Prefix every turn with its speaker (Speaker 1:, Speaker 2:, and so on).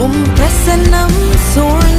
Speaker 1: உம் பிரசன்னம் சூழ்